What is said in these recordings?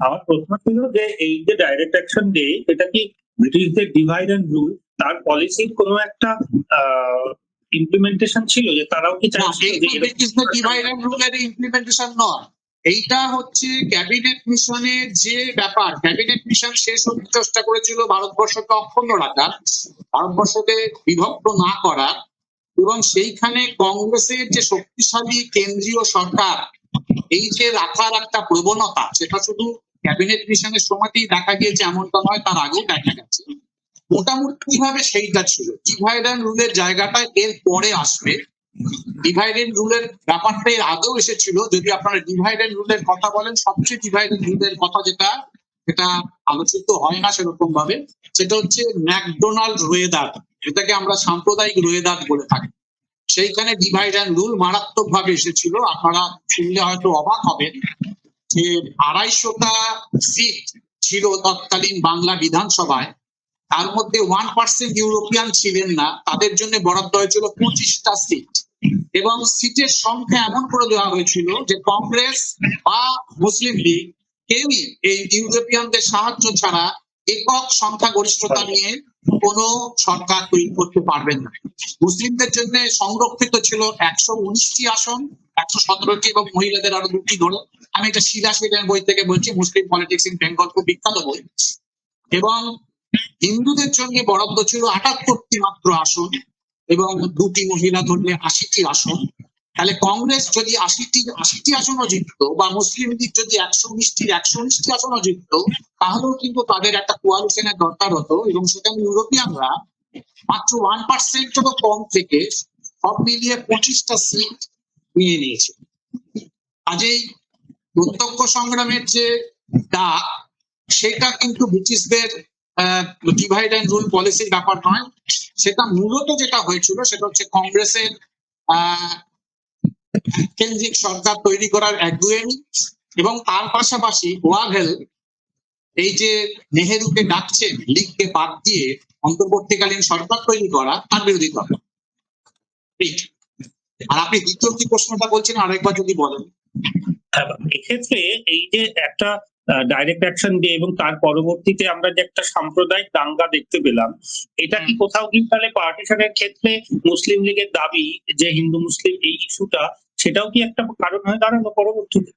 আমার প্রশ্ন ছিল যে এই যে ডাইরেক্ট অ্যাকশন ডে এটা কি ব্রিটিশদের ডিভাইড অ্যান্ড রুল তার পলিসির কোনো একটা ইমপ্লিমেন্টেশন ছিল যে তারাও কি যে এরকম ডিভাইড অ্যান্ড রুলের ইমপ্লিমেন্টেশন নয়। এইটা হচ্ছে ক্যাবিনেট মিশনের যে ব্যাপার। ক্যাবিনেট মিশন শেষ হতে চেষ্টা করেছিল ভারতবর্ষকে অক্ষুণ্ণ রাখার ভারতবর্ষকে বিভক্ত না করার এবং সেইখানে কংগ্রেসের যে শক্তিশালী কেন্দ্রীয় সরকার এই যে রাখার একটা প্রবণতা সেটা শুধু ক্যাবিনেট মিশনের সময়তেই দেখা গিয়েছে এমনটা নয়, তার আগেও দেখা গেছে। মোটামুটি ভাবে সেইটা ছিল? ডিভাইড অ্যান্ড রুলের জায়গাটা এর পরে আসবে। ডিভাইড এন্ড রুলের ব্যাপারটা এর আগেও এসেছিল। যদি আপনারা ডিভাইড এন্ড রুলের কথা বলেন, সবচেয়ে ডিভাইড এন্ড রুলের কথা যেটা সেটা আলোচিত হয় না সেরকম ভাবে সেটা হচ্ছে ম্যাকডোনাল্ড রোয়েদার যেটাকে আমরা সাম্প্রদায়িক রোয়েদার বলে থাকি। সেইখানে ডিভাইড অ্যান্ড রুল মারাত্মক ভাবে এসেছিল। আপনারা শুনলে হয়তো অবাক হবেন। আড়াইশোটা সিট ছিল তৎকালীন বাংলা বিধানসভায়, তার মধ্যে ওয়ান পার্সেন্ট ইউরোপিয়ান ছিলেন না, তাদের জন্য বরাদ্দ হয়েছিল পঁচিশটা সিট এবং সিটের সংখ্যা এমন করে দেওয়া হয়েছিল যে কংগ্রেস বা মুসলিম লীগ কেউই এই ইউরোপিয়ানদের সাহায্য ছাড়া একক সংখ্যা গরিষ্ঠতা নিয়ে কোনো সরকার তৈরি করতে পারবেন না। মুসলিমদের জন্য সংরক্ষিত ছিল একশো উনিশটি আসন একশো সতেরোটি এবং মহিলাদের আরও দুটি ধরে আমি এটা শিলা সেনের বই থেকে বলছি মুসলিম পলিটিক্স ইন বেঙ্গল খুব বিখ্যাত বই। এবং হিন্দুদের জন্য বরাদ্দ ছিল আটাত্তরটি মাত্র আসন এবং দুটি মহিলা ধরলে আশিটি আসন। তাহলে কংগ্রেস যদি আশিটি আশিটি আসনও জিততো বা মুসলিম লীগ যদি একশো উনিশটির একশো উনিশটি আসনও জিততো, তাহলেও কিন্তু তাদের একটা কোয়ালিশনের দরকার হতো এবং সেখানে ইউরোপিয়ানরা মাত্র ওয়ান পার্সেন্ট পার্সেন্টেরও কম থেকে সব মিলিয়ে পঁচিশটা সিট নিয়ে নিয়েছে। কাজেই প্রত্যক্ষ সংগ্রামের যে ডাক, সেটা কিন্তু ব্রিটিশদের ডিভাইড অ্যান্ড রুল পলিসির ব্যাপার নয়। সেটা মূলত যেটা হয়েছিল, সেটা হচ্ছে কংগ্রেসের কেন্দ্রিক সরকার তৈরি করার একগুয়েমি এবং তার পাশাপাশি ওয়াভেল এই যে নেহেরুকে ডাকছেন লিগকে বাদ দিয়ে অন্তর্বর্তীকালীন সরকার তৈরি করা তার বিরোধী করেন। আর আপনি দ্বিতীয় প্রশ্নটা বলছেন? আরেকবার যদি বলেন। হ্যাঁ, এক্ষেত্রে এই যে একটা ডাইরেক্ট অ্যাকশন ডে এবং তার পরবর্তীতে আমরা যে একটা সাম্প্রদায়িক দাঙ্গা দেখতে পেলাম এটা কি কোথাও কি তাহলে পার্টিশনের ক্ষেত্রে মুসলিম লীগের দাবি যে হিন্দু মুসলিম এই ইস্যুটা সেটাও কি একটা কারণ হয়ে দাঁড়ানো পরবর্তীতে?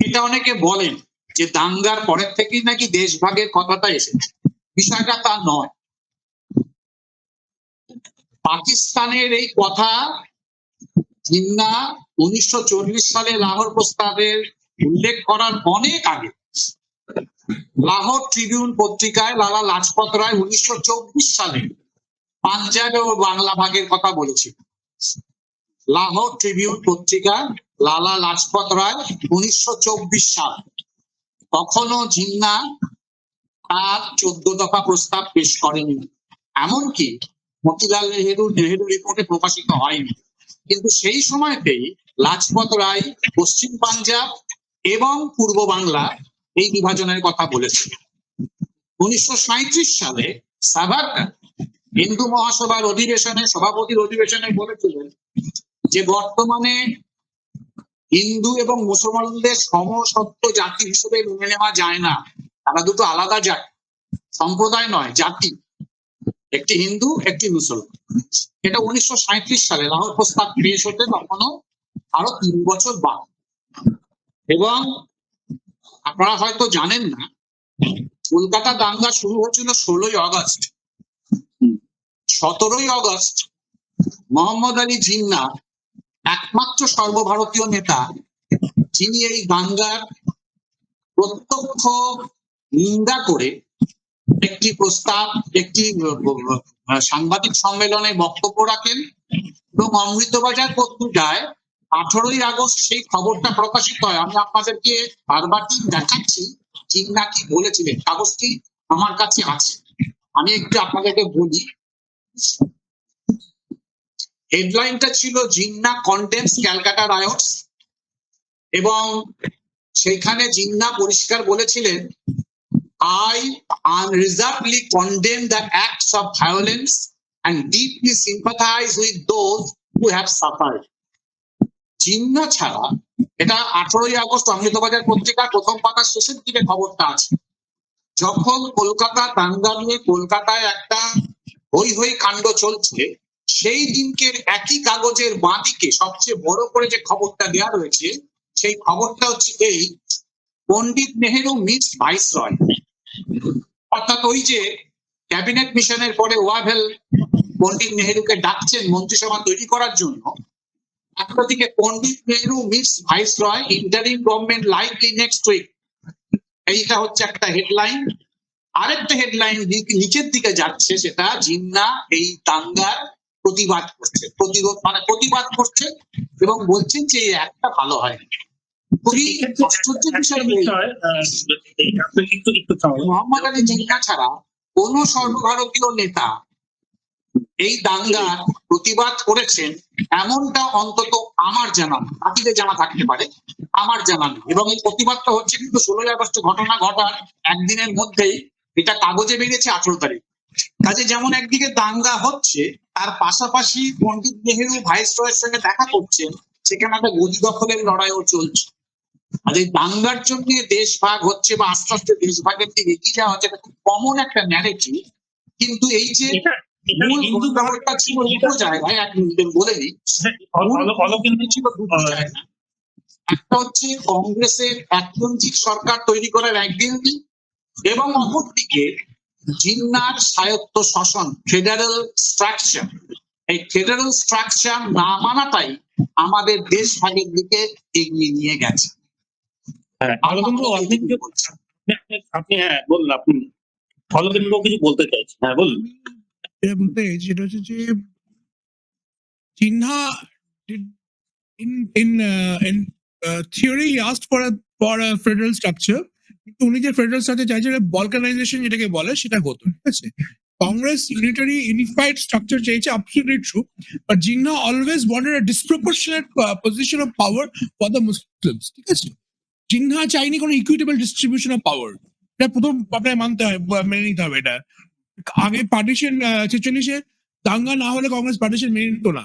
এটা অনেকে বলেন যে দাঙ্গার পরের থেকেই নাকি দেশভাগের কথাটা এসেছে। বিষয়টা তা নয়। পাকিস্তানের এই কথা জিন্না উনিশশো চল্লিশ সালে লাহোর প্রস্তাবের উল্লেখ করার অনেক আগে লাহোর ট্রিবিউন পত্রিকায় লালা লাজপত রায় উনিশশো চব্বিশ সালে পাঞ্জাব ও বাংলা ভাগের কথা বলেছিল লাহোর ট্রিবিউন পত্রিকা লালা লাজপত রায় উনিশশো চব্বিশ সাল। তখনও জিন্না তার চোদ্দ দফা প্রস্তাব পেশ করেনি। এমনকি মতিলাল নেহেরু নেহেরু রিপোর্টে প্রকাশিত হয়নি। কিন্তু সেই সময়তেই লাজপত রায় পশ্চিম পাঞ্জাব এবং পূর্ব বাংলা এই বিভাজনের কথা বলেছিল উনিশশো সালে সাভারকার হিন্দু মহাসভার অধিবেশনে, সভাপতির অধিবেশনে বলেছিলেন যে, বর্তমানে হিন্দু এবং মুসলমানদের সমসত্ব জাতি হিসেবে মেনে নেওয়া যায় না। তারা দুটো আলাদা জাতি, সম্প্রদায় নয়, জাতি। একটি হিন্দু, একটি মুসলমান। এটা উনিশশো সাঁইত্রিশ সালে লাহোর প্রস্তাব পেশ হতে তখনও আরও তিন বছর বাদ এবং আপনারা হয়তো জানেন না, কলকাতা দাঙ্গা শুরু হয়েছিল ষোলোই আগস্ট। সতেরোই আগস্ট মোহাম্মদ আলী জিন্না একমাত্র সর্বভারতীয় নেতা, যিনি এই দাঙ্গার প্রত্যক্ষ নিন্দা করে একটি প্রস্তাব, একটি সাংবাদিক সম্মেলনে বক্তব্য রাখেন এবং অমৃতবাজার পত্রিকায় আঠারোই আগস্ট সেই খবরটা প্রকাশিত হয়। আমি আপনাদেরকে বারবার দেখাচ্ছি জিন্না কি বলেছিলেন। কাগজটি আমার কাছে আছে। আমি একটু আপনাদেরকে বলি হেডলাইনটা ছিল জিন্না কন্ডেমস ক্যালকাটা রায়টস এবং সেখানে জিন্না পরিষ্কার বলেছিলেন I unreservedly condemn the acts of violence and deeply sympathize with those who have suffered. Jinnah ছাড়া এটা আঠারোই আগস্ট অমৃতবাজার পত্রিকার প্রথম পাতার শেষের দিকে খবরটা আছে। যখন কলকাতা দাঙ্গা নিয়ে কলকাতায় একটা হই হই কাণ্ড চলছে, সেই দিনকে একই কাগজের বাঁদিকে সবচেয়ে বড় করে যে খবরটা দেওয়া রয়েছে, সেই খবরটা হচ্ছে এই Pandit Nehru miss viceroy অর্থাৎ ওই যে ক্যাবিনেট মিশনের পরে ওয়াভেল পণ্ডিত নেহেরুকে ডাকছেন মন্ত্রিসভা তৈরি করার জন্য অন্যদিকে Pandit Nehru meets viceroy interim government likely next week এইটা হচ্ছে একটা হেডলাইন আরেকটা হেডলাইন নিচের দিকে যাচ্ছে সেটা জিন্না এই দাঙ্গার প্রতিবাদ করছে। প্রতিরোধ মানে প্রতিবাদ করছে এবং বলছেন যে একটা ভালো হয়। খুবই আশ্চর্য বিষয়। মোহাম্মদ আলী জিন্না ছাড়া কোন সর্বভারতীয় নেতা এই দাঙ্গার প্রতিবাদ করেছেন এমনটা অন্তত আমার জানা। বাকিদের জানা থাকতে পারে, আমার জানা এবং এই প্রতিবাদটা হচ্ছে কিন্তু ষোলোই আগস্ট ঘটনা ঘটার একদিনের মধ্যেই এটা কাগজে বেরিয়েছে আঠারো তারিখ। কাজে যেমন একদিকে দাঙ্গা হচ্ছে, তার পাশাপাশি পন্ডিত নেহেরু ভাইস রয়ের সঙ্গে দেখা করছেন, সেখানে একটা গদি দখলের লড়াইও চলছে। আর এই দাঙ্গার জন্য দেশ ভাগ হচ্ছে বা আস্তে আস্তে দেশ ভাগের দিকে এগিয়ে যাওয়া হচ্ছে, এটা খুব কমন একটা ন্যারেটিভ কিন্তু এই যে হিন্দু ছিল দুটো জায়গায়। এক মিনিট বলে ছিল দুটো জায়গা একটা হচ্ছে কংগ্রেসের সরকার তৈরি করার একদিন এবং অপরদিকে জিন্নার স্বায়ত্ত শাসন ফেডারেল স্ট্রাকচার এই ফেডারেল স্ট্রাকচার না মানাটাই আমাদের দেশ ভাগের দিকে এগিয়ে নিয়ে গেছে। হ্যাঁ, আপনি হ্যাঁ বলুন আপনি। অরবিন্দ কিছু বলতে চাইছেন। হ্যাঁ বলুন। যেটা বলতে চাইছি সেটা হচ্ছে যে did- in in uh, in uh, theory he asked for কিন্তু উনি যে ফেডারেল স্ট্রাকচার চাইছেন বলকানাইজেশন যেটাকে বলে সেটা হতো ঠিক আছে? কংগ্রেস ইউনিটারি ইউনিফাইড স্ট্রাকচার চেয়েছে absolutely true but Jinnah always a disproportionate uh, position of power for the muslims ঠিক আছে? জিন্না চাইনি কোনো ইকুইটেবল ডিস্ট্রিবিউশন অফ পাওয়ার এটা প্রথম আপনাকে মানতে হয় মেনে নিতে হবে এটা। আগে পার্টিশন ছেচল্লিশে দাঙ্গা না হলে কংগ্রেস পার্টিশন মেনে নিত না।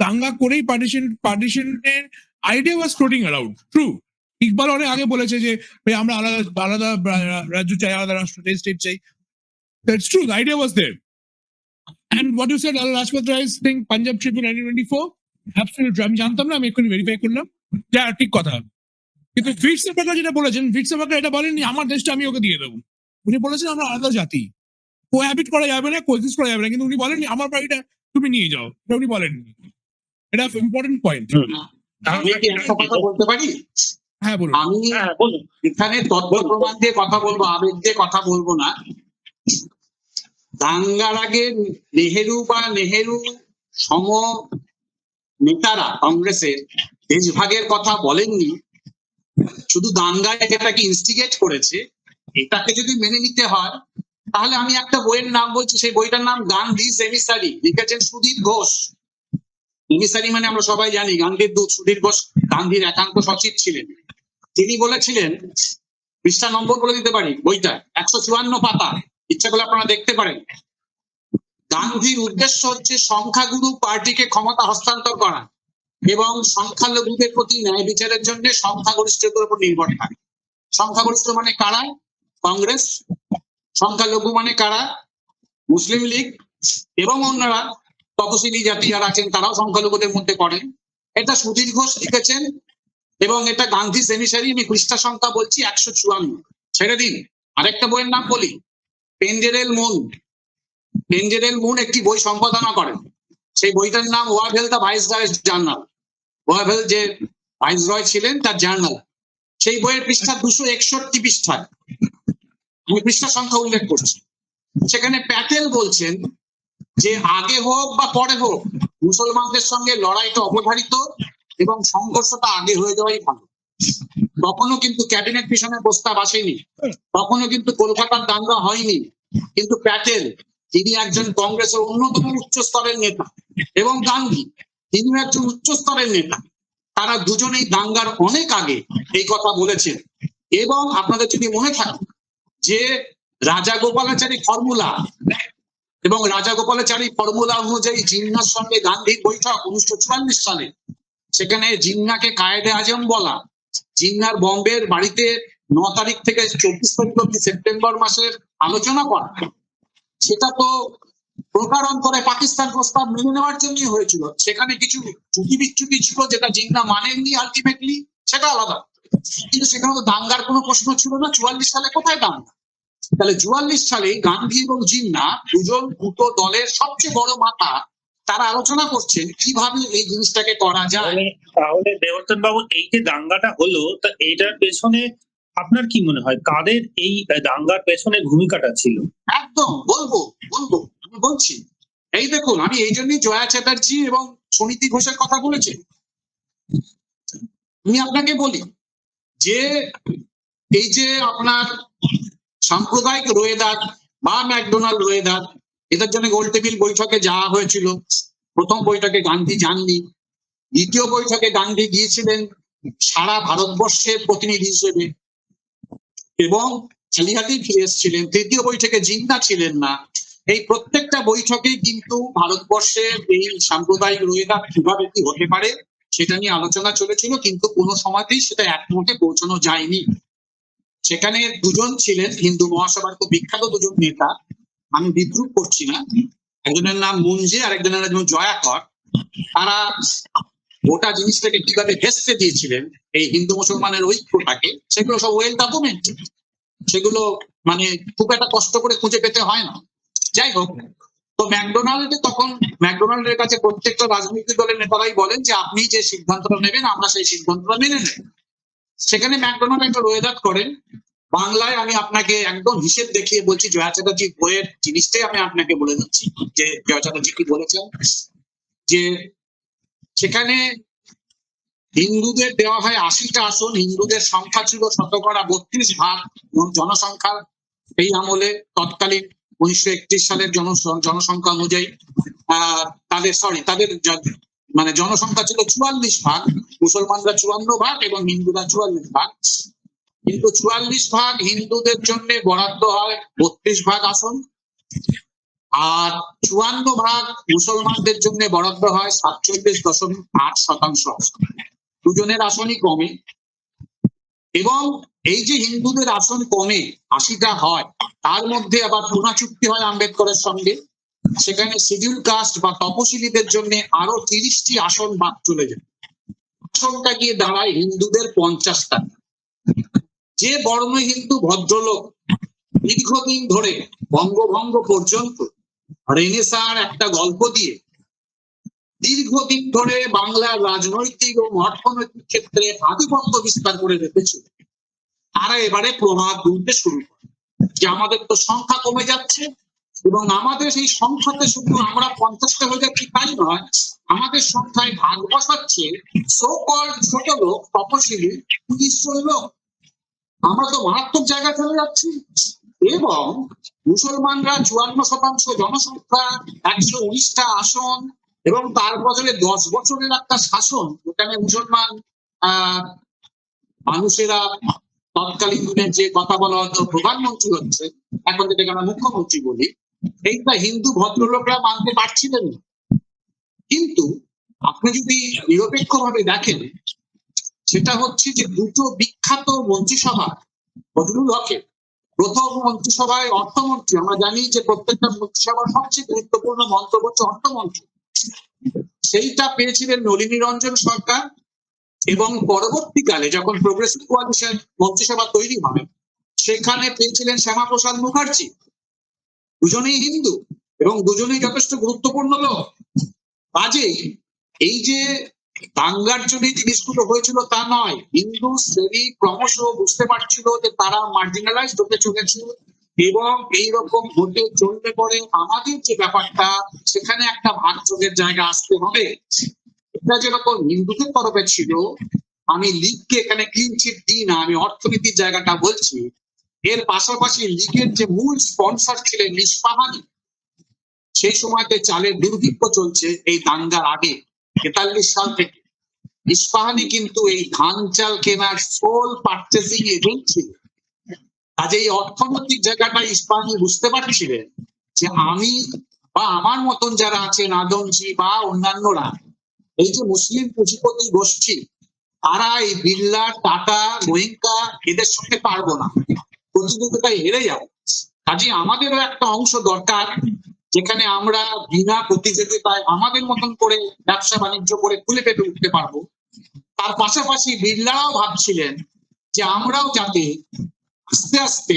দাঙ্গা করেই partition পার্টিশনের idea was floating around true Iqbal অনেক আগে বলেছে যে, ভাই, আমরা আলাদা আলাদা রাজ্য চাই, আলাদা রাষ্ট্র চাই স্টেট চাই। That's true the idea was there and what you said all Rajpath rice thing Punjab ট্রিপু nineteen four absolute আমি জানতাম না, আমি এক্ষুনি ভেরিফাই করলাম। যা, ঠিক কথা। কিন্তু ফিট সেপাকা যেটা বলেছেন ফিট সেপাকা এটা বলেননি, আমার দেশটা আমি ওকে দিয়ে দেবো। উনি বলেছেন আমরা আলাদা জাতি। কোহ্যাবিট করা যাবে না কোএক্সিস্ট করা যাবে না। কিন্তু উনি বলেননি আমার বাড়িটা তুমি নিয়ে যাও। এটা উনি বলেননি। এটা ইম্পর্টেন্ট পয়েন্ট আমি কি একটা কথা বলতে পারি? হ্যাঁ বলুন। আমি হ্যাঁ এখানে তথ্য প্রমাণ দিয়ে কথা বলব আবেগ দিয়ে কথা বলব না। দাঙ্গার আগে নেহেরু বা নেহেরু সম নেতারা কংগ্রেসের দেশভাগের কথা বলেননি শুধু দাঙ্গায় যেটাকে ইনস্টিগেট করেছে এটাকে যদি মেনে নিতে হয় তাহলে আমি একটা বইয়ের নাম বলছি, সেই বইটার নাম গান্ধী এমিসারি, লিখেছেন সুধীর ঘোষ। এমিসারি মানে আমরা সবাই জানি গান্ধীর দূত সুধীর ঘোষ গান্ধীর একান্ত সচিব ছিলেন। তিনি বলেছিলেন, পৃষ্ঠা নম্বর বলে দিতে পারি, বইটা, একশো চুয়ান্ন পাতা। ইচ্ছা করলে আপনারা দেখতে পারেন। গান্ধীর উদ্দেশ্য হচ্ছে সংখ্যাগুরু পার্টিকে ক্ষমতা হস্তান্তর করা এবং সংখ্যালঘুদের প্রতি ন্যায় বিচারের জন্য সংখ্যাগরিষ্ঠতার উপর নির্ভর থাকে। সংখ্যাগরিষ্ঠ মানে কারা? কংগ্রেস সংখ্যালঘু মানে কারা? মুসলিম লীগ এবং অন্যরা তপশিলি জাতি যারা আছেন তারাও সংখ্যালঘুদের মধ্যে পড়েন। এটা সুধীর ঘোষ লিখেছেন এবং এটা গান্ধী সেমিসারি আমি পৃষ্ঠা সংখ্যা বলছি একশো চুয়ান্ন। ছেড়ে দিন। আরেকটা বইয়ের নাম বলি। পেঞ্জেরেল মুন। পেঞ্জেরেল মুন একটি বই সম্পাদনা করেন। সেই বইটার নাম ওয়াভেল দা ভাইস রয়ের জার্নাল। ওয়াভেল যে ভাইস রয় ছিলেন তার জার্নাল। সেই বইয়ের পৃষ্ঠা দুশো একষট্টি পৃষ্ঠায়। পৃষ্ঠা সংখ্যা উল্লেখ করছি। সেখানে প্যাটেল বলছেন যে আগে হোক বা পরে হোক, মুসলমানদের সঙ্গে লড়াইটা অবধারিত এবং সংঘর্ষটা আগে হয়ে যাওয়াই ভালো। তখনও কিন্তু ক্যাবিনেট মিশনের প্রস্তাব আসেনি তখনও কিন্তু কলকাতার দাঙ্গা হয়নি, কিন্তু প্যাটেল, তিনি একজন কংগ্রেসের অন্যতম উচ্চ স্তরের নেতা এবং গান্ধী, তিনিও একজন উচ্চ স্তরের নেতা। তারা দুজনেই দাঙ্গার অনেক আগে এই কথা বলেছেন। এবং আপনাদের যদি মনে থাকে যে রাজা গোপালাচারী ফর্মুলা এবং রাজা গোপালাচারী ফর্মুলা অনুযায়ী জিন্নার সঙ্গে গান্ধীর বৈঠক উনিশশো চুয়াল্লিশ সালে। সেখানে জিন্নাকে কায়েদে আজম বলা। জিন্নার বম্বের বাড়িতে ন তারিখ থেকে চব্বিশ তারিখ অব্দি সেপ্টেম্বর মাসের আলোচনা করা। সেটা তো প্রকারণ করে পাকিস্তান প্রস্তাব মেনে নেওয়ার জন্যই হয়েছিল। সেখানে কিছু চুটি বিচ্যুতি ছিল যেটা জিন্না মানেননি আলটিমেটলি সেটা আলাদা। কিন্তু সেখানে তো দাঙ্গার কোনো প্রশ্ন ছিল না। চুয়াল্লিশ সালে কোথায় দাঙ্গা? তাহলে চুয়াল্লিশ সালে গান্ধী এবং জিন্না দুজন দুটো দলের সবচেয়ে বড় মাথা তারা আলোচনা করছেন কীভাবে এই জিনিসটাকে করা যায়? তাহলে দেবর্তন বাবু এই যে দাঙ্গাটা হলো তা এইটার পেছনে আপনার কি মনে হয়? কাদের এই দাঙ্গার পেছনে ভূমিকাটা ছিল? একদম বলব বলব আমি বলছি। এই দেখুন আমি এই জন্যই জয়া চ্যাটার্জি এবং সমিতি ঘোষের কথা বলেছি। আমি আপনাকে বলি যে এই যে আপনার সাম্প্রদায়িক রোয়েদাদ বা ম্যাকডোনাল্ড রোয়েদাদ এটার জন্য গোল টেবিল বৈঠকে যাওয়া হয়েছিল। প্রথম বৈঠকে গান্ধী যাননি। দ্বিতীয় বৈঠকে গান্ধী গিয়েছিলেন সারা ভারতবর্ষের প্রতিনিধি হিসেবে। এবং খালিহাতেই ফিরে এসেছিলেন। তৃতীয় বৈঠকে জিন্দা ছিলেন না। এই প্রত্যেকটা বৈঠকে কিন্তু ভারতবর্ষের এই সাম্প্রদায়িক রোহিদাত কীভাবে কি হতে পারে সেটা নিয়ে আলোচনা চলেছিল, কিন্তু কোনো সময়তেই সেটা একমতে পৌঁছানো যায়নি। সেখানে দুজন ছিলেন হিন্দু মহাসভার খুব বিখ্যাত দুজন নেতা। আমি বিদ্রুপ করছি না। একজনের নাম মুঞ্জে আর একজনের নাম জয়াকর। তারা গোটা জিনিসটাকে কীভাবে ভেস্তে দিয়েছিলেন, এই হিন্দু মুসলমানের ঐক্যটাকে, সেগুলো সব ওয়েল ডকুমেন্টেড সেগুলো মানে খুব একটা কষ্ট করে খুঁজে পেতে হয় না। যাই হোক তো ম্যাকডোনাল্ডে তখন ম্যাকডোনাল্ডের কাছে প্রত্যেকটা রাজনৈতিক দলের নেতারাই বলেন যে, আপনি যে সিদ্ধান্তটা নেবেন, আমরা সেই সিদ্ধান্তটা মেনে নেব। সেখানে ম্যাকডোনাল্ড একটা রোয়েদাত করেন, বাংলায় আমি আপনাকে একদম হিসেব দেখিয়ে বলছি, জয়া চ্যাটার্জি বইয়ের জিনিসটাই আমি আপনাকে বলে দিচ্ছি। যে, জয়া চ্যাটার্জি কি বলেছেন? যে, সেখানে হিন্দুদের দেওয়া হয় আশিটা আসন, হিন্দুদের সংখ্যা ছিল শতকরা বত্রিশ ভাগ এবং জনসংখ্যা এই আমলে তৎকালীন উনিশশো একত্রিশ সালের জন জনসংখ্যা অনুযায়ী তাদের সরি তাদের মানে জনসংখ্যা ছিল চুয়াল্লিশ ভাগ, মুসলমানরা চুয়ান্ন ভাগ এবং হিন্দুরা চুয়াল্লিশ ভাগ। কিন্তু চুয়াল্লিশ ভাগ হিন্দুদের জন্য বরাদ্দ হয় বত্রিশ ভাগ আসন। আর চুয়ান্ন ভাগ মুসলমানদের জন্য বরাদ্দ হয় সাতচল্লিশ দশমিক আট শতাংশ। দুজনের আসনই কমে এবং এই যে হিন্দুদের আসন কমে আশিটা হয়, তার মধ্যে আবার পুনা চুক্তি হয় আম্বেদকরের সঙ্গে। সেখানে শিডিউল কাস্ট বা তপশিলীদের জন্য আরও তিরিশটি আসন বাদ চলে যায়। আসনটা গিয়ে দাঁড়ায় হিন্দুদের পঞ্চাশটা। যে বর্ণ হিন্দু ভদ্রলোক দীর্ঘদিন ধরে বঙ্গভঙ্গ পর্যন্ত রেনেসার একটা গল্প দিয়ে দীর্ঘদিন ধরে বাংলার রাজনৈতিক ও অর্থনৈতিক ক্ষেত্রে আধিপত্য বিস্তার করে রেখেছিল তারা এবারে প্রভাব তুলতে শুরু করে। যে আমাদের তো সংখ্যা কমে যাচ্ছে এবং আমাদের সেই সংখ্যাতে শুধু আমরা পঞ্চাশটা হয়ে যাচ্ছি তাই নয়, আমাদের সংখ্যায় ভাগ বসাচ্ছে সকল ছোট লোক, তপশিলি তিরিশ লোক। আমরা তো মারাত্মক জায়গা চলে যাচ্ছি। এবং মুসলমানরা চুয়ান্ন শতাংশ জনসংখ্যা, একশো উনিশটা আসন এবং তার বছরে দশ বছরের একটা শাসন যেখানে মুসলমান মানুষেরা তৎকালীন দিনে যে কথা বলা হতো প্রধানমন্ত্রী হচ্ছে, এখন যেটাকে আমরা মুখ্যমন্ত্রী বলি এইটা হিন্দু ভদ্রলোকরা মানতে পারছিলেন না। কিন্তু আপনি যদি নিরপেক্ষ ভাবে দেখেন, সেটা হচ্ছে যে দুটো বিখ্যাত মন্ত্রিসভা, ফজলুল হকের প্রথম মন্ত্রিসভায় অর্থমন্ত্রী, আমরা জানি যে প্রত্যেকটা মন্ত্রিসভার সবচেয়ে গুরুত্বপূর্ণ মন্ত্রক হচ্ছে অর্থমন্ত্রী। সেইটা পেয়েছিলেন নলিনী রঞ্জন সরকার এবং পরবর্তীকালে যখন প্রোগ্রেসিভ কোয়ালিশন মন্ত্রিসভা তৈরি হয়, সেখানে পেয়েছিলেন শ্যামাপ্রসাদ মুখার্জি। দুজনেই হিন্দু এবং দুজনেই যথেষ্ট গুরুত্বপূর্ণ লোক। কাজেই এই যে দাঙ্গার জন্য জিনিসগুলো হয়েছিল তা নয়, হিন্দু শ্রেণি ক্রমশ বুঝতে পারছিল যে তারা মার্জিনালাইজড হতে চলেছে। এবং এইরকম হতে চলতে পরে আমাদের যে ব্যাপারটা, সেখানে একটা ভাগযোগের জায়গা আসতে হবে। এটা যেরকম হিন্দুদের তরফে ছিল, আমি লীগকে এখানে ক্লিন চিট দিই না, আমি অর্থনীতির জায়গাটা বলছি। এর পাশাপাশি লীগের যে মূল স্পন্সর ছিলেন নিষ্পাহানি, সেই সময়তে চালের দুর্ভিক্ষ চলছে এই দাঙ্গার আগে, তেতাল্লিশ সাল থেকে। ইস্পাহানি কিন্তু এই ধান চাল কেনার সোল পার্চেসিং এজেন্ট ছিল। কাজে এই অর্থনৈতিক জায়গাটা ইস্পাহানি বুঝতে পারছিলেন যে আমি বা আমার মতন যারা আছেন আদমজি বা অন্যান্যরা, এই যে মুসলিম পুঁজিপতি গোষ্ঠী, তারা এই বিড়লা, টাটা, গোয়েঙ্কা এদের সঙ্গে পারব না। প্রতিযোগিতায় হেরে যাব। কাজে আমাদেরও একটা অংশ দরকার, যেখানে আমরা বিনা প্রতিযোগিতায় আমাদের মতন করে ব্যবসা বাণিজ্য করে খুলে পেতে উঠতে পারব। তার পাশাপাশি বিড়লারাও ভাবছিলেন যে আমরাও যাতে আস্তে আস্তে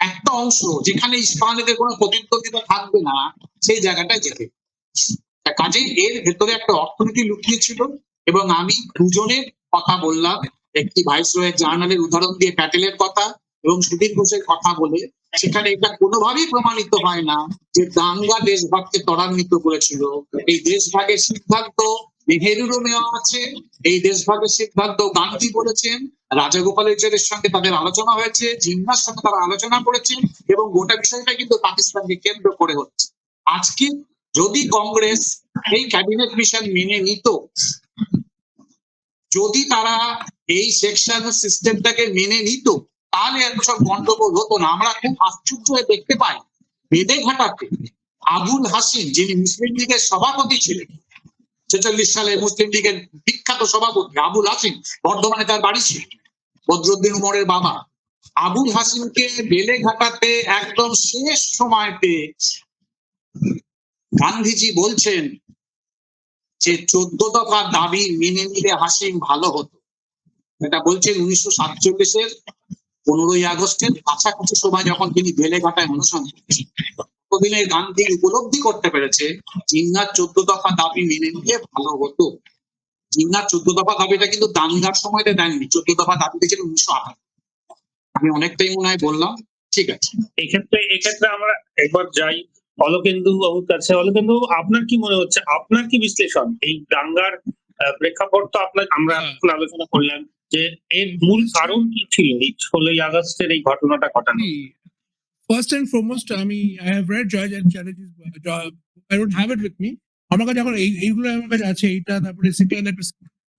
একটা অংশ যেখানে ইস্পাহানিদের কোনো প্রতিদ্বন্দ্বিতা থাকবে না, সেই জায়গাটায় যেতে। কাজেই এর ভেতরে একটা অর্থনীতি লুকিয়ে ছিল এবং আমি দুজনের কথা বললাম। একটি ভাইসরয়ের জার্নালের উদাহরণ দিয়ে প্যাটেলের কথা এবং সুধীর ঘোষের কথা বলে। সেখানে এটা কোনোভাবেই প্রমাণিত হয় না যে দাঙ্গা দেশভাগকে ত্বরান্বিত করেছিল। এই দেশভাগের সিদ্ধান্ত নেহেরুরও নেওয়া আছে, এই দেশভাগের সিদ্ধান্ত গান্ধী বলেছেন রাজাগোপালাচার্যের সঙ্গে তাদের আলোচনা হয়েছে জিন্নার সঙ্গে তারা আলোচনা করেছেন এবং গোটা বিষয়টা কিন্তু পাকিস্তানকে কেন্দ্র করে হচ্ছে। আজকে যদি কংগ্রেস এই ক্যাবিনেট মিশন মেনে নিত, যদি তারা এই সেকশন সিস্টেমটাকে মেনে নিত, তাহলে এত সব গন্ডগোল হতো না। আমরা খুব আশ্চর্য হয়ে দেখতে পাই, বেদে ঘাটাতে আবুল হাসিন যিনি মুসলিম লীগের সভাপতি ছিলেন ছেচল্লিশ সালে মুসলিম লীগের বিখ্যাত সভাপতি আবুল হাসিম বর্ধমানে তার বাড়ি ছিল। বদরুদ্দিন উমরের বাবা। আবুল হাসিনকে বেলে ঘাটাতে একদম শেষ সময়তে গান্ধীজি বলছেন যে চোদ্দ দফা দাবি মেনে নিলে হাসিম ভালো হতো। এটা বলছেন উনিশশো সাতচল্লিশের পনেরোই আগস্টের কাছাকাছি সময় যখন তিনি বেলেঘাটায় অনুষ্ঠান করছেন ততদিনে গান্ধী উপলব্ধি করতে পেরেছে? জিন্নার চোদ্দ দফা দাবি মেনে নিলে ভালো হতো। জিন্নার চোদ্দ দফা দাবিটা কিন্তু দাঙ্গার সময়তে দেননি। চোদ্দ দফা দাবি দিয়েছেন উনিশশো আঠারো। আমি অনেকটাই মনে হয় বললাম। ঠিক আছে। এক্ষেত্রে এক্ষেত্রে আমরা একবার যাই। অলোকেন্দু বাবুর কাছে। অলোকেন্দু আপনার কি মনে হচ্ছে? আপনার কি বিশ্লেষণ? এই দাঙ্গার আহ, প্রেক্ষাপট তো আপনার আমরা হ্যাঁ। আলোচনা করলাম যে এর মূল কারণ কি ছিল? এই ষোলোই আগস্টের এই ঘটনাটা ঘটানো। ফার্স্ট এন্ড ফরমোস্ট আমি I have read Joy and challenges I don't have it with me আমার কাছে এখন এই এইগুলো আমার কাছে আছে এইটা তারপরে সিটি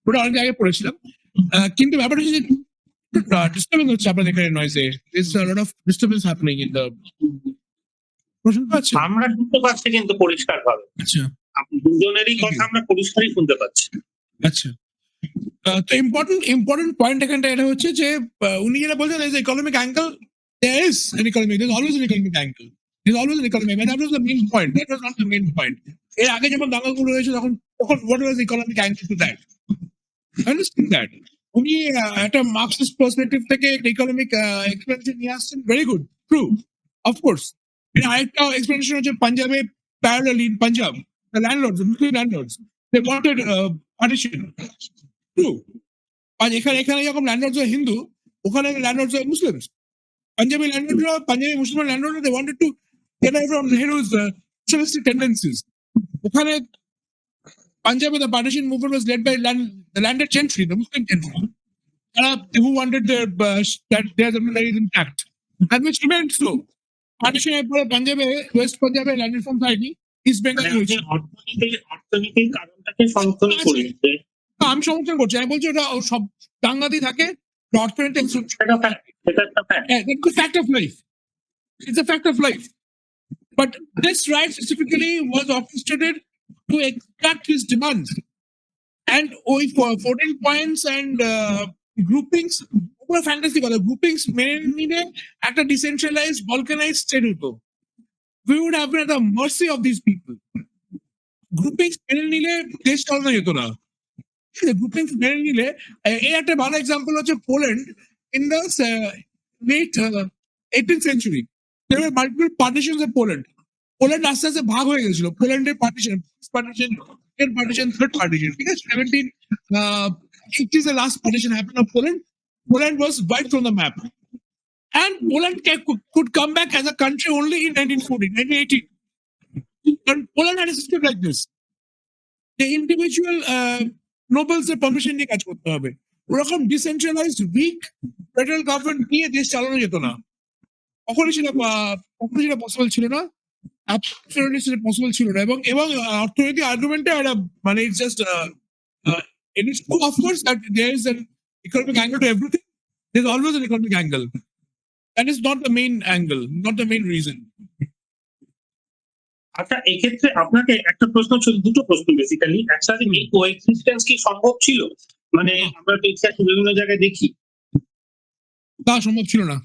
ওটা অনেক আগে পড়েছিলাম। কিন্তু ব্যাপারটা হচ্ছে যে ডিস্টার্বেন্স হচ্ছে আপনাদের এখানে নয়েজে it's a lot of disturbance happening in the আমরা শুনতে পাচ্ছি কিন্তু পরিষ্কার ভাবে আচ্ছা দুজনেরই কথা আমরা পরিষ্কারই শুনতে পাচ্ছি। আচ্ছা। তো ইম্পর্টেন্ট ইম্পর্টেন্ট পয়েন্ট এখানটা এটা হচ্ছে যে উনি যেটা বলছেন economic angle there is an economic there's always an economic angle there's always an economic and that was the main point that was not the main point এর আগে যখন দাঙ্গাগুলো হয়েছে তখন তখন what was the economic angle to that I understand that উনি একটা Marxist perspective থেকে economic explanation নিয়ে আসছেন very good true of course আরেকটা এক্সপ্লেনেশন হচ্ছে পাঞ্জাবে parallel in Punjab Muslim landlords they wanted uh, partition true আর এখানে এখানে যখন ল্যান্ডলর্ডস হিন্দু ওখানে landlords Muslims panjabi ল্যান্ডলর্ডরা panjabi Muslim ল্যান্ডলর্ডরা they wanted to get out from Nehru's socialistic tendencies ওখানে পাঞ্জাবে the partition movement was led by land the landed gentry the muslim gentry তারা who wanted their uh, that their zamidaries intact and which remained so partition এর পরে পাঞ্জাবে West পাঞ্জাবে landed from হয়নি east Bengal মানে আপনি অর্থনীতির অর্থনীতির কারণটাকে সমর্থন করে দিতে আমি সমর্থন করছি আমি বলছি ওটা ও সব দাঙ্গাতেই থাকে অর্থনৈতিক সেটা fact, সেটা একটা fact। Yeah, it's a fact of life. It's a fact of life. But this right specifically was orchestrated to extract his demands. And ওই ফ- 14 points and uh, groupings, ওগুলো fantasy বলে, groupings মেনে নিলে একটা decentralized, balkanized state হতো. We would have been at the mercy of these people. Groupings মেনে নিলে দেশ চালানো যেত না। গ্রুপিংস মেনে নিলে এ- এই একটা ভালো এক্সাম্পল হচ্ছে Poland in the uh, late uh, 18th century, there were multiple partitions of Poland. Poland আস্তে আস্তে ভাগ হয়ে গেছিল পোল্যান্ডের partition partition second partition third partition ঠিক আছে seventeen eighties the last partition happen of Poland Poland was wiped from the map and Poland ca- could, could come back as a country only in 1940, 1980. And Poland had a system like this. The individual uh, nobles এর permission নিয়ে কাজ করতে হবে ওরকম decentralised week federal government নিয়ে দেশ চালানো যেত না কখনোই সেটা আহ, কখনোই সেটা পসিবল ছিল না অ্যাবসলিউটলি সেটা পসিবল ছিল না এবং এবং আহ, অর্থনৈতিক আর্গুমেন্টে একটা মানে it's just it is true of course that there is an economic angle to everything there's always an economic angle that is not the main angle not the main reason আচ্ছা এক্ষেত্রে আপনাকে একটা প্রশ্ন ছিল দুটো প্রশ্ন বেসিক্যালি একটা যে এই কোএক্সিস্টেন্স কি সম্ভব ছিল? মানে আমরা তো ইতিহাসে বিভিন্ন জায়গায় দেখি। তা সম্ভব ছিল না।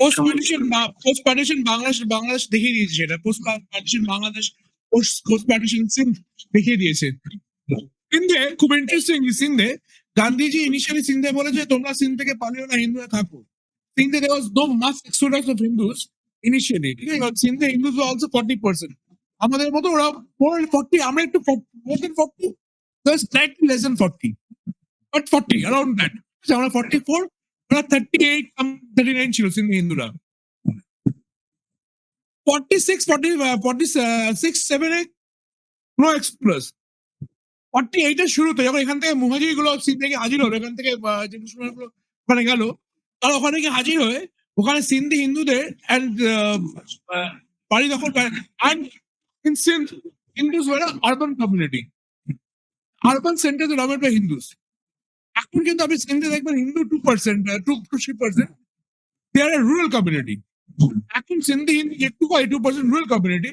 Post partition post partition Bangladesh Bangladesh দেখিয়ে দিয়েছে সেটা। Post partition Bangladesh post partition Sindh দেখিয়ে দিয়েছে। সিন্ধে খুব ইন্টারেস্টিং সিন্ধে গান্ধীজি ইনিশিয়ালি সিন্ধে বলেছে তোমরা সিন্ধ থেকে পালিও না হিন্দুরা থাকো। Shinde there was no mass exodus of ঠিক আছে সিন্ধে হিন্দুস অলসো ফর্টি পার্সেন্ট আমাদের মতো ওরা মোর ফর্টি আমরা একটু more than forty slightly less than forty but forty around that আমরা ফর্টি ফোর ওরা থার্টি এইট থার্টি নাইন ছিল হিন্দুরা। Forty six forty forty six seven no express forty এইটের শুরুতে যখন এখান থেকে মুহাজিরগুলো সিন থেকে হাজির হলো, এখান থেকে যে মুসলমানগুলো ওখানে গেল, তারা ওখানে গিয়ে হাজির হয়ে ওখানে সিন্ধি হিন্দুদের অ্যান্ড বাড়ি দখল and in Sindh Hindus were urban community urban centre dominate by Hindus এখন কিন্তু আপনি সিন্ধে দেখবেন Hindu two percent two two three percent they are rural community এখন সিন্ধি একটু কয় two percent rural community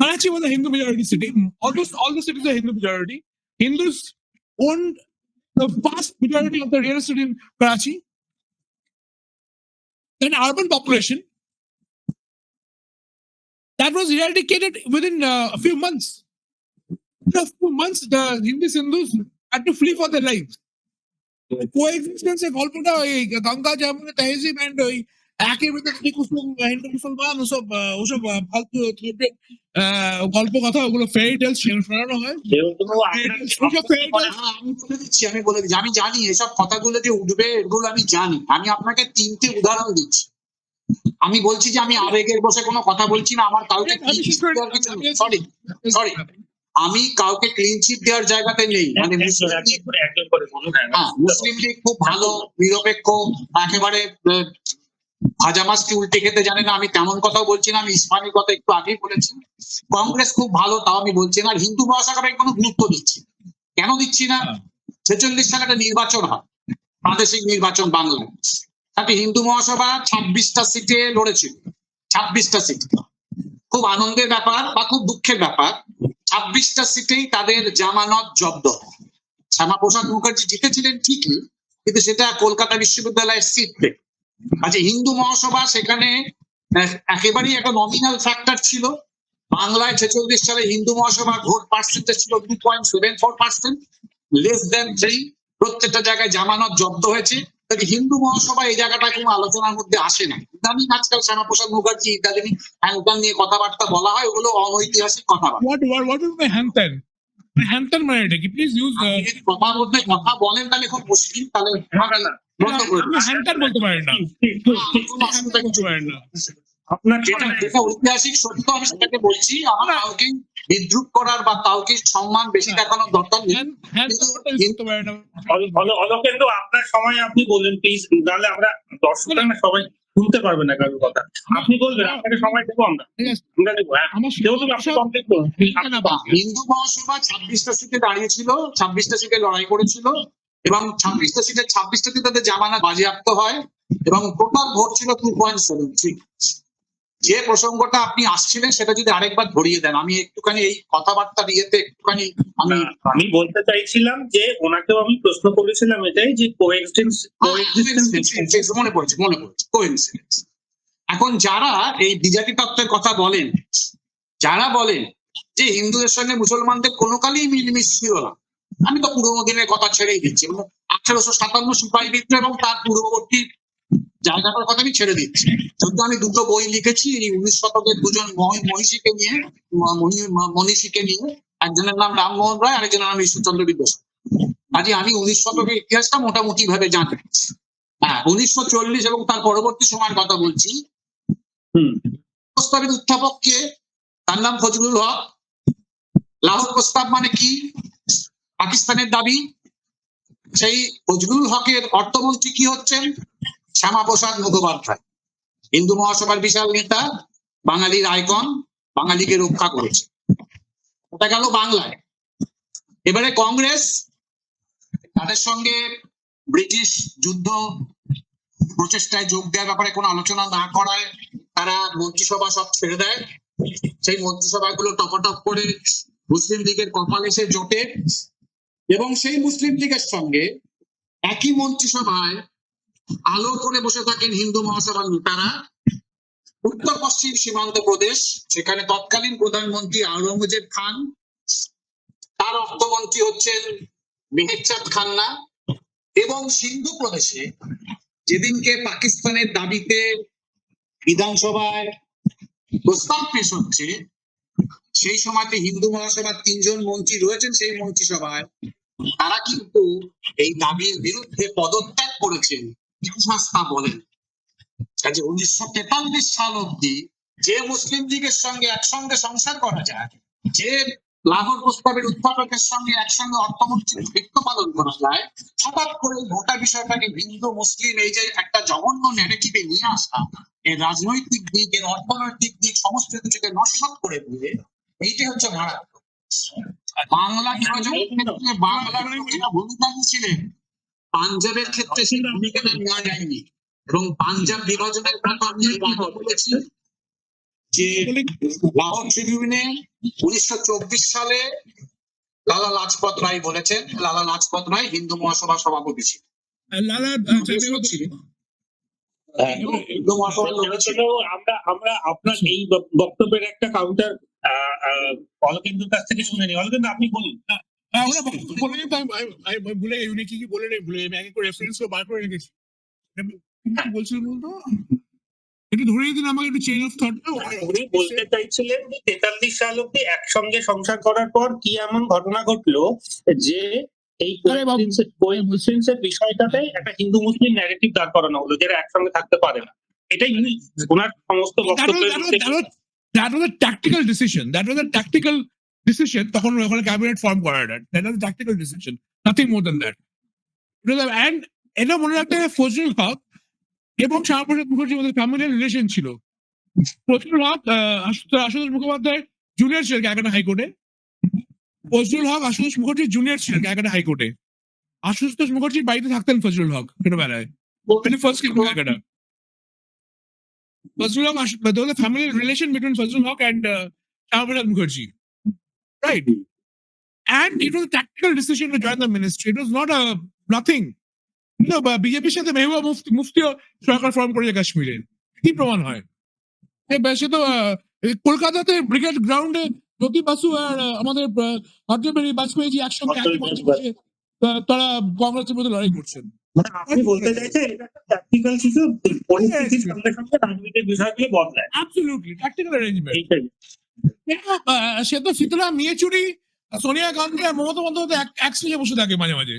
Karachi was a Hindu majority city. Almost all the cities are Hindu majority. Hindus owned the vast majority of the real estate in Karachi. an urban population that was eradicated within uh, a few months. In a few months, the Hindi Sindhus had to flee for their lives. Coexistence of Kolkata, Ganga, Jamuna, Tehzib, and একই ভিতরে কুসুম হিন্দু মুসলমান ওসব ওসব ফালতু threated, গল্প কথা ওগুলো fairy tales শোনানো হয় হ্যাঁ, আমি বলে দিচ্ছি আমি বলে দিচ্ছি আমি জানি এসব কথাগুলো যে উঠবে এগুলো আমি জানি আমি আপনাকে তিনটে উদাহরণ দিচ্ছি আমি বলছি যে আমি আবেগের বসে কোনো কথা বলছি না আমার কাউকে। সরি সরি আমি কাউকে ক্লিন চিট দেওয়ার জায়গাতে নেই মানে মুসলিম লীগ হ্যাঁ হ্যাঁ খুব ভালো নিরপেক্ষ একেবারে আহ, ভাজা মাছটি উল্টে খেতে জানে না? আমি তেমন কথাও বলছি না আমি ইসলামী কথা একটু আগেই বলেছি। কংগ্রেস খুব ভালো তাও আমি বলছি না। আর হিন্দু মহাসভায় কোনো গুরুত্ব দিচ্ছি। কেন দিচ্ছি না? ছেচল্লিশ সালে একটা নির্বাচন হয় প্রাদেশিক নির্বাচন বাংলায়। তাতে হিন্দু মহাসভা ছাব্বিশটা সিটে লড়েছিল। ছাব্বিশটা সিট। খুব আনন্দের ব্যাপার বা খুব দুঃখের ব্যাপার ছাব্বিশটা সিটেই তাদের জামানত জব্দ হয়। শ্যামাপ্রসাদ মুখার্জি জিতেছিলেন ঠিকই কিন্তু সেটা কলকাতা বিশ্ববিদ্যালয়ের সিট থেকে আচ্ছা হিন্দু মহাসভা সেখানে একেবারেই একটা নমিনাল ফ্যাক্টর ছিল। বাংলায় ছেচল্লিশ সালে হিন্দু মহাসভার ভোট পার্সেন্টেজ ছিল two point seven four percent less than three প্রত্যেকটা জায়গায় জামানত জব্দ হয়েছে। হিন্দু মহাসভা এই জায়গাটা কোনো আলোচনার মধ্যে আসে না। ইদানিং আজকাল শ্যামাপ্রসাদ মুখার্জি ইত্যাদি হ্যান নিয়ে কথাবার্তা বলা হয়, ওগুলো অনৈতিহাসিক কথাবার্তা। Hantan মানে এটা কি? প্লিজ ইউজ আপনি যদি কথার মধ্যে কথা বলেন তাহলে খুব মুশকিল তাহলে হবে না। হ্যান্টার বলতে পারেন না বলতে পারেন না। আপনার যেটা যেটা ঐতিহাসিক সত্য আমি সেটাকে বলছি আমার কাউকে বিদ্রুপ করার বা কাউকে সম্মান বেশি দেখানোর দরকার নেই। হ্যান্টার বলতে অলকেন্দ্র আপনার সময় আপনি বললেন প্লিজ তাহলে আমরা দর্শকরা না সবাই শুনতে পারবে না কারোর কথা। আপনি বলবেন আপনাকে সময় দেবো আমরা। ঠিক আছে। আমরা দেবো হ্যাঁ। হিন্দু মহাসভা ছাব্বিশটা সিটে দাঁড়িয়েছিল ছাব্বিশটা সিটে লড়াই করেছিল এবং ছাব্বিশটা সিটে ছাব্বিশটাতে তাদের জামানা বাজেয়াপ্ত হয় এবং টোটাল ভোট ছিল টু পয়েন্ট সেভেন থ্রি যে প্রসঙ্গটা আপনি আসছিলেন সেটা যদি আরেকবার ধরিয়ে দেন আমি একটুখানি এই কথাবার্তা ইয়েতে একটুখানি আমি আমি বলতে চাইছিলাম যে ওনাকেও আমি প্রশ্ন করেছিলাম এটাই যে কোএক্সিস্টেন্স কোএক্সিস্টেন্স মনে পড়েছে মনে পড়েছে কোইন্সিডেন্স এখন যারা এই বিজাতি তত্ত্বের কথা বলেন যারা বলেন যে হিন্দুদের সঙ্গে মুসলমানদের কোনো কালেই মিলমিশ ছিল না আমি তো পুরোনো দিনের কথা ছেড়েই দিচ্ছি আঠারোশো সাতান্ন সিপাহী বিদ্রোহ এবং তার পূর্ববর্তী জায়গাটার কথা আমি ছেড়ে দিচ্ছি। যদিও আমি দুটো বই লিখেছি এই উনিশ শতকের দুজন মহি- মহিষীকে নিয়ে মনীষীকে নিয়ে একজনের নাম রামমোহন রায় আরেকজনের নাম ঈশ্বরচন্দ্র বিদ্যাসাগর কাজে আমি উনিশ শতকের ইতিহাসটা মোটামুটি ভাবে জানি হ্যাঁ উনিশশো চল্লিশ এবং তার পরবর্তী সময়ের কথা বলছি। হুম। প্রস্তাবের উত্থাপককে তার নাম ফজলুল হক। লাহোর প্রস্তাব মানে কি? পাকিস্তানের দাবি। সেই ফজলুল হকের অর্থমন্ত্রী কি হচ্ছেন? শ্যামাপ্রসাদ মুখোপাধ্যায়। হিন্দু মহাসভার বিশাল নেতা, বাঙালির আইকন, বাঙালিকে রক্ষা করেছে। ওটা গেল বাংলায়। এবারে কংগ্রেস, তাদের সঙ্গে ব্রিটিশ যুদ্ধ প্রচেষ্টায় যোগ দেওয়ার ব্যাপারে কোনো আলোচনা না করায় তারা মন্ত্রিসভা সব ছেড়ে দেয়। সেই মন্ত্রিসভাগুলো টপাটপ করে মুসলিম লীগের কপাল এসে জোটে। এবং সেই মুসলিম লীগের সঙ্গে একই মন্ত্রিসভায় আলো করে বসে থাকেন হিন্দু মহাসভার নেতারা। উত্তর পশ্চিম সীমান্ত প্রদেশ সেখানে তৎকালীন প্রধানমন্ত্রী আওরঙ্গজেব খান, তার অর্থমন্ত্রী হচ্ছেন মেহেরচাঁদ খান্না এবং সিন্ধু প্রদেশে যেদিনকে পাকিস্তানের দাবিতে বিধানসভায় প্রস্তাব পেশ হচ্ছে, সেই সময়তে হিন্দু মহাসভার তিনজন মন্ত্রী রয়েছেন সেই মন্ত্রিসভায়। তারা কিন্তু এই দাবির বিরুদ্ধে পদত্যাগ করেছেন। তা বলেন। কাজে উনিশশো তেতাল্লিশ সাল অব্দি যে মুসলিম লীগের সঙ্গে একসঙ্গে সংসার করা যায়, যে লাহোর প্রস্তাবের উৎপাদকের সঙ্গে একসঙ্গে অর্থমন্ত্রীর দায়িত্ব পালন করা যায়, হঠাৎ করে গোটা বিষয়টাকে হিন্দু, মুসলিম, এই যে একটা জঘন্য ন্যারেটিভে নিয়ে আসা এর রাজনৈতিক দিক, এর অর্থনৈতিক দিক, সমস্ত কিছুকে নস্বাত করে দিয়ে এইটাই হচ্ছে মারাত্মক বাংলা বাংলার ভূমিকা নিয়েছিলেন পাঞ্জাবের ক্ষেত্রে সেই ভূমিকাটা নেওয়া যায়নি এবং পাঞ্জাব বিভাজনের কথা আমি বলেছি যে লাহোর ট্রিবিউনে উনিশশো চব্বিশ সালে লালা লাজপত রায় বলেছেন লালা লাজপত রায় হিন্দু মহাসভার সভাপতি ছিলেন। হ্যাঁ, ছিল। তো আমরা আমরা আপনার এই বক- বক্তব্যের একটা কাউন্টার অলকেন্দুর কাছ থেকে শুনে নি অলকেন্দু আপনি বলুন। ওরা বক্তব্য বলে নি, তাই আমি- আমি আমি ভুলে উনি কি কি বলে ভুলে আমি আগে করে রেফারেন্স বার করে রেখেছি। তুমি বলতো? একটু ধরিয়ে দিন আমাকে একটু চেইন অফ থটটা উনি বলতে চাইছিলেন যে তেতাল্লিশ সাল অব্দি একসঙ্গে সংসার করার পর কি এমন ঘটনা ঘটলো যে এই। কোয়েন্সিডেন্স বিষয়টাতে একটা হিন্দু মুসলিম ন্যারেটিভ দাঁড় করানো হলো যারা একসঙ্গে থাকতে পারে না। এটাই ওনার সমস্ত that was, বক্তব্যের that was, মধ্যে that was, that decision. তখন ওখানে ক্যাবিনেট ফর্ম করা that decision. Nothing more than that. It was a- and এটা মনে রাখতে ফজলুল হক এবং শ্যামাপ্রসাদ মুখার্জির মধ্যে ফ্যামিলিয়ার রিলেশন ছিল ফজলুল হক আশুতোষ মুখোপাধ্যায় জুনিয়র ছিলেন ক্যালকাটা হাইকোর্টে ফজলুল হক আশুতোষ মুখার্জি জুনিয়র ছিলেন ক্যালকাটা হাইকোর্টে আশুতোষ মুখার্জির বাড়িতে থাকতেন ফজলুল হক ছোটবেলায় when he first came to Calcutta. Fazlul Haq, Ash- there was a Right. And it was a tactical decision to join the ministry. It was not a nothing. You know, বিজেপির সাথে মেহবুবা মুফতি মুফতিও সরকার form করেছে কাশ্মীরে কি প্রমাণ হয় সে তো কলকাতাতে brigade গ্রাউন্ডে জ্যোতি বাসু আর আমাদের অটল বিহারী বাজপেয়ীজি একসঙ্গে তারা কংগ্রেসের মধ্যে লড়াই করছেন মানে আপনি বলতে চাইছেন ট্যাকটিক্যাল কিছু পরিস্থিতির সঙ্গে সঙ্গে রাজনীতির বিষয়গুলো বদলায় Absolutely, tactical arrangement. সে তো শীতলা, মিয়েচুরি সোনিয়া গান্ধী আর মমতা বন্দ্যোপাধ্যায় এক স্টেজে বসে থাকে মাঝে মাঝে।